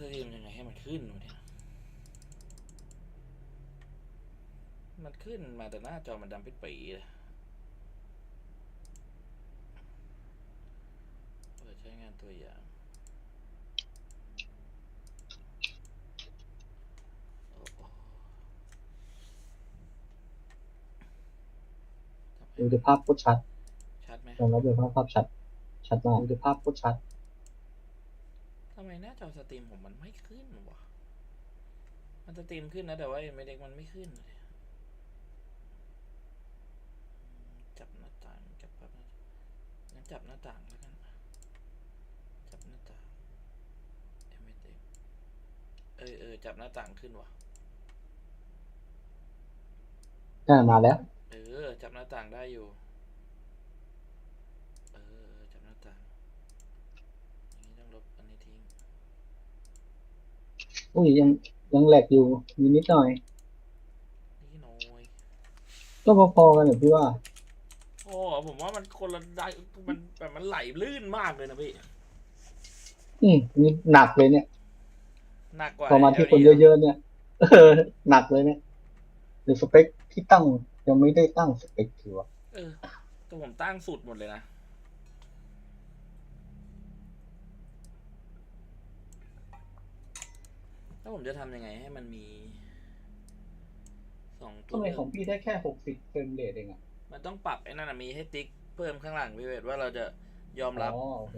สตรีมยังไงให้มันขึ้นวะเนี่ยมันขึ้นมาแต่หน้าจอมันดำปิดปีเลยเปิดใช้งานตัวอย่างโอ้โหทำไมดูภาพโคตรชัดชัดไหมยอมรับเลยว่าภาพชัด ชัดมากดูภาพโคตรชัดทำไม หน้าจอสตรีมผมมันไม่ขึ้นวะมันสตรีมขึ้นนะแต่ว่าเอ็มเด็กมันไม่ขึ้นเลยจับหน้าต่างจับภาพหน้างั้นจับหน้าต่างแล้วกันจับหน้าต่างเอ็มเด็กเออเออจับหน้าต่างขึ้นวะน่ามาแล้ว เออ จับหน้าต่างได้อยู่ เออ จับหน้าต่าง อย่างนี้ต้องลบอันนี้ทิ้ง อุ้ยยังยังแหลกอยู่มีนิดหน่อย นี่น้อยก็พอๆกันเหรอพี่ว่า โอ้ผมว่ามันคนละได้มันแบบมันไหลลื่นมากเลยนะพี่ อืมนี่หนักเลยเนี่ย หนักกว่าพอมาที่คนๆเยอะๆเนี่ยเออหนักเลยเนี่ยหรือสเปคที่ตั้งยังไม่ได้ตั้งสเปคถือว่าเออแต่ผมตั้งสุดหมดเลยนะ แล้วผมจะทำยังไงให้มันมีสองตัทำว ไมของพี่ได้แค่หกสิบเฟรมเรทเองอะมันต้องปรับไอ้นั่นนะมีให้ติ๊กเพิ่มข้างหลังพี่เวทว่าเราจะยอมรับ อ๋อโอเค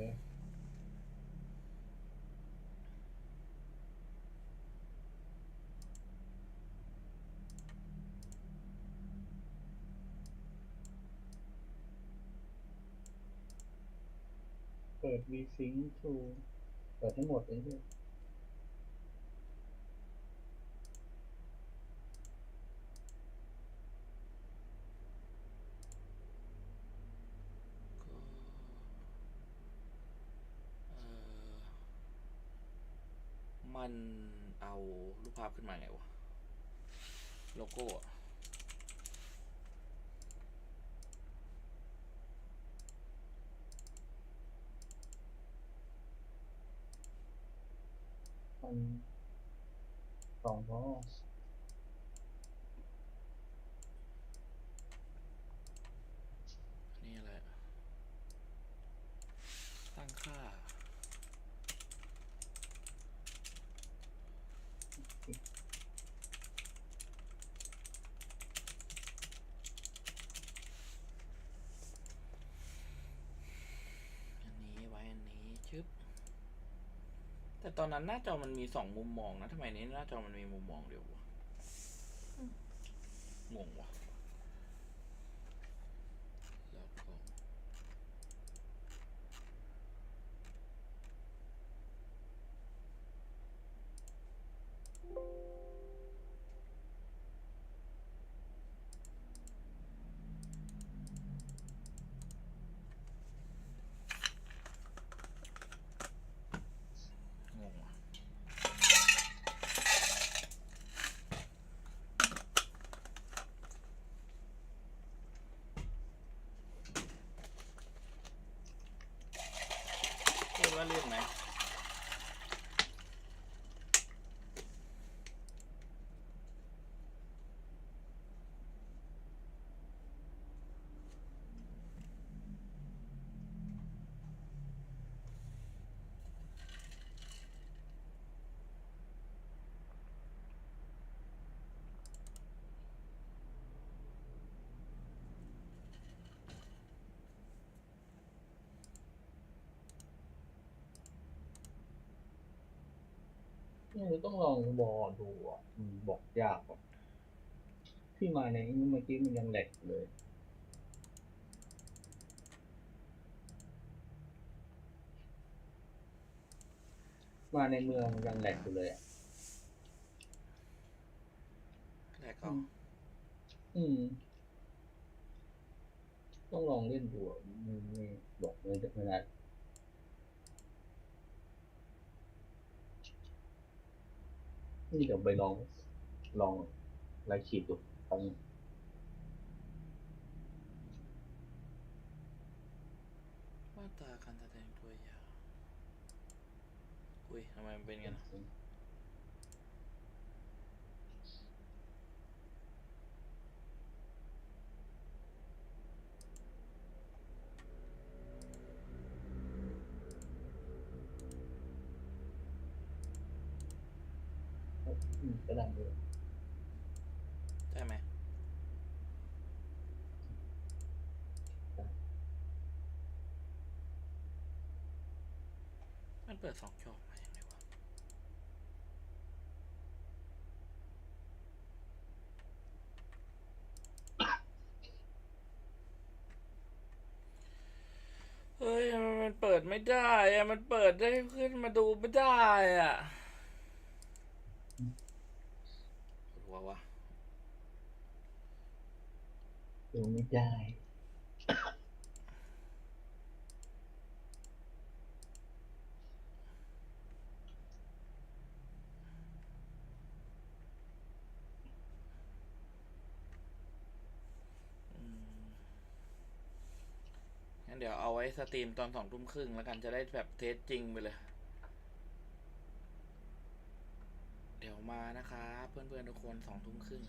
เปิด VSync to เปิดให้หมดเลยพี่ เอ่อ มันเอารูปภาพขึ้นมาไงวะ โลโก้อะมันสองล้ออันนี่อะไรอะตั้งค่า อันนี้ไว้อันนี้ชึบ แต่ตอนนั้นหน้าจอมันมีสองมุมมองนะทำไมนี้หน้าจอมันมีมุมมองเดียววะงงวะแล้วก็ งงว่ะเรียกว่าเรียกไหม เนี่ย ต้องลองบอดูอะอืมบอกยากอะพี่มาในเมื่อกี้มันยังแหลกอยู่เลยมาในเมืองยังแหลกอยู่เลยอะแรกก็อืม ต้องลองเล่นดูอะไม่ไม่บอกไม่ได้ไม่ได้ นี่เดี๋ยวไปลองลองไล่ขีดดูครั้งมาตราการแสดงตัวอย่างอุ้ยทำไมมันเป็นกันนะ อืมกระดานเลยใช่ไหมมันเปิดสองจอมาอย่างไรวะเฮ้ยมมันเปิดไม่ได้อะมันเปิดได้ขึ้นมาดูไม่ได้อะ หัววะดูไม่ได้อืมงั้นเดี๋ยวเอาไว้สตรีมตอนสองทุ่มครึ่งแล้วกันจะได้แบบเทสจริงไปเลย เดี๋ยวมานะคะ เพื่อนๆทุกคนสองทุ่มครึ่ง